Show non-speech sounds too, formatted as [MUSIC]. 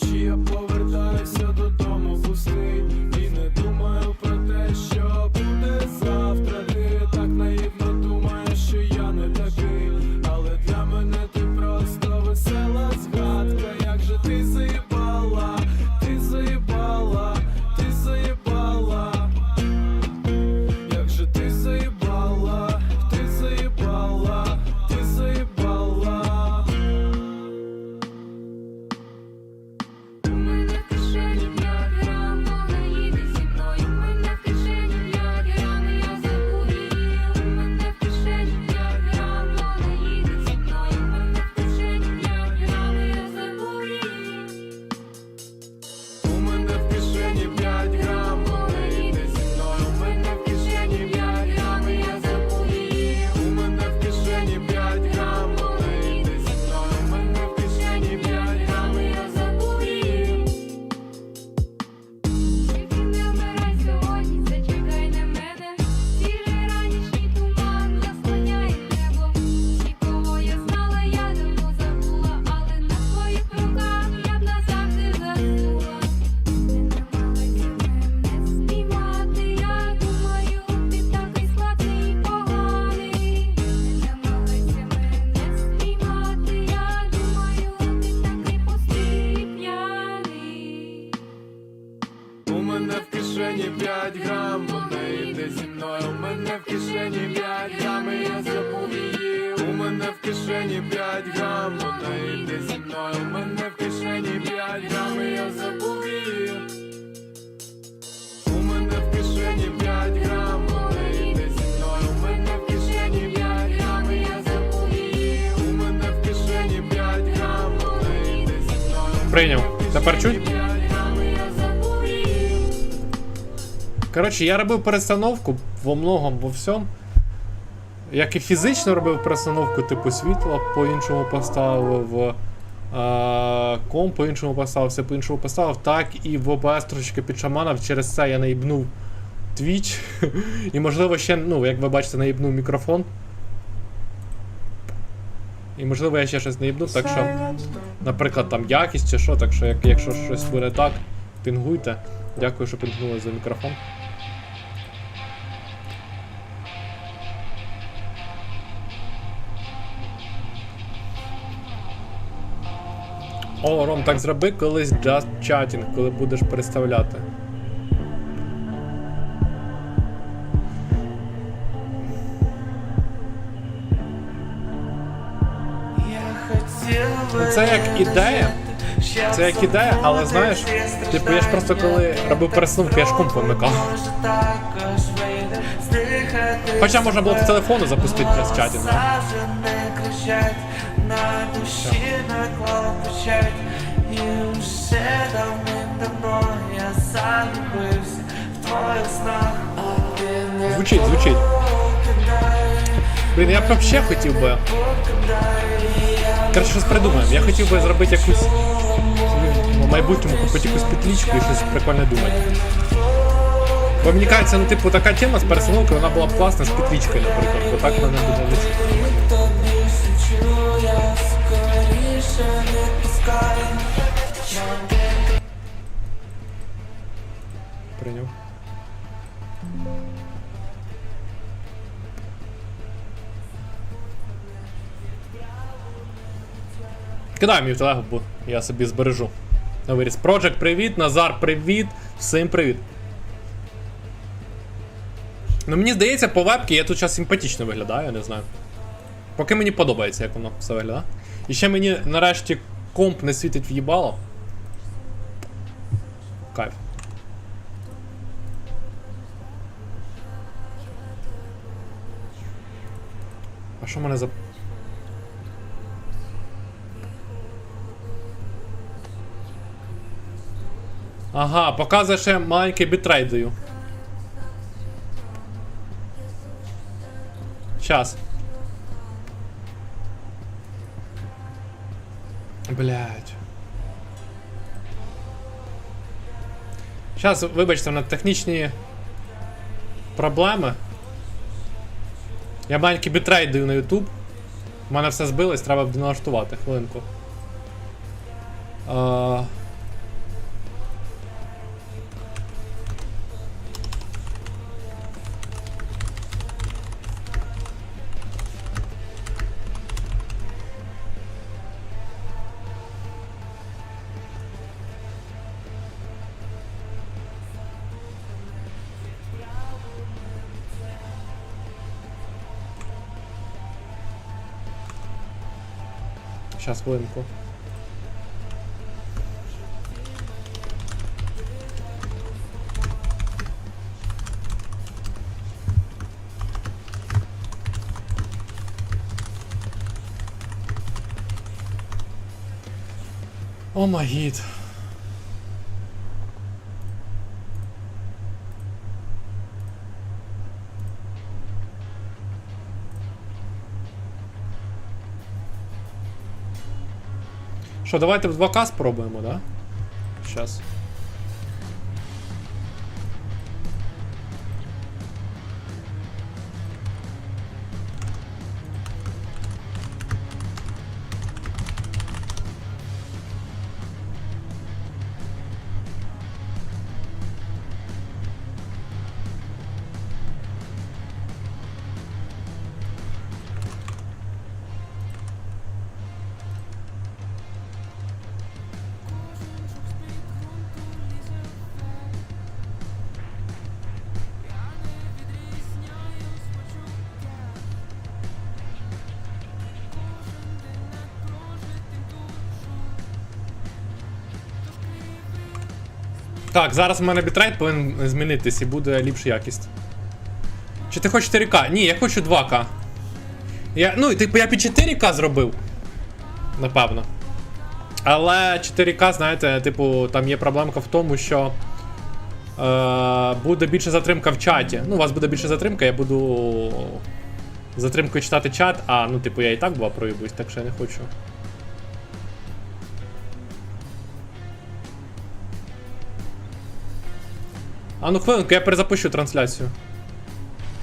Вночі я У мене в кишені 5 грам, вона йде зі мною. У мене в кишені 5 грам, і я забув її. У мене в кишені 5 грам, вона йде зі мною. У мене в кишені 5 грам, і я забув її. У мене в кишені 5 грам, вона йде зі мною. Прийняв. Тепер чуть? 5 грам, і я забув її. Коротше, я робив перестановку во многом, во всьому. Як і фізично робив перестановку, типу світла, по-іншому поставив комп, по-іншому поставив, все по-іншому поставив, так і в ОБС трошечки підшаманив, через це я наїбнув Twitch. [LAUGHS] і можливо ще, ну, як ви бачите, наїбнув мікрофон. І можливо я ще щось наїбнув, так що, наприклад, там якість чи що, так що як, якщо щось буде так, пінгуйте. Дякую, що пінгнули за мікрофон. О, Ром, так зроби колись Just Chatting, коли будеш представляти. Це як ідея. Це як ідея, але знаєш, типу я ж просто коли робив перестановку, я ж комп вимикав. Хоча можна було з телефону запустити Just Chatting. да? не кричать, на душі наклав печать І вже давним-давно я залюбився в твоїх снах А ти не Звучить, звучить. Блін, я б взагалі хотів би. Коротше, щось придумаємо. Я хотів би зробити якусь. В майбутньому купити якусь петлічку і щось прикольне думати. Бо мені кажеться, ну типу така тема з перестановкою, вона була б класна з петлічкою, наприклад, бо так вона не буде лучше. Кидай мені в телегу, бо я собі збережу. На виріс. Project, привіт, Назар, привіт, всім привіт. Ну мені здається, по вебці я тут зараз симпатично виглядаю, я не знаю. Поки мені подобається, як воно все виглядає. І ще мені нарешті комп не світить в їбало. Кайф. А що мене за. Ага, показує ще маленький бітрейт даю. Щас. Блять. Щас, вибачте, на технічні проблеми. Я маленький бітрейт даю на YouTube. У мене все збилось, треба б налаштувати хвилинку. Е, Щас, хвилинку. О май гід. Що, давайте в 2К спробуємо, да? Щас. Так, зараз в мене бітрейт повинен змінитись і буде ліпша якість. Чи ти хочеш 4К? Ні, я хочу 2К. Я, ну, типу, я під 4К зробив. Напевно. Але 4К, знаєте, типу, там є проблемка в тому, що е, буде більше затримка в чаті. Ну, у вас буде більше затримка, я буду затримкою читати чат, а ну, типу, я і так два проїбусь, так що я не хочу. А ну хвилинку, я перезапущу трансляцію.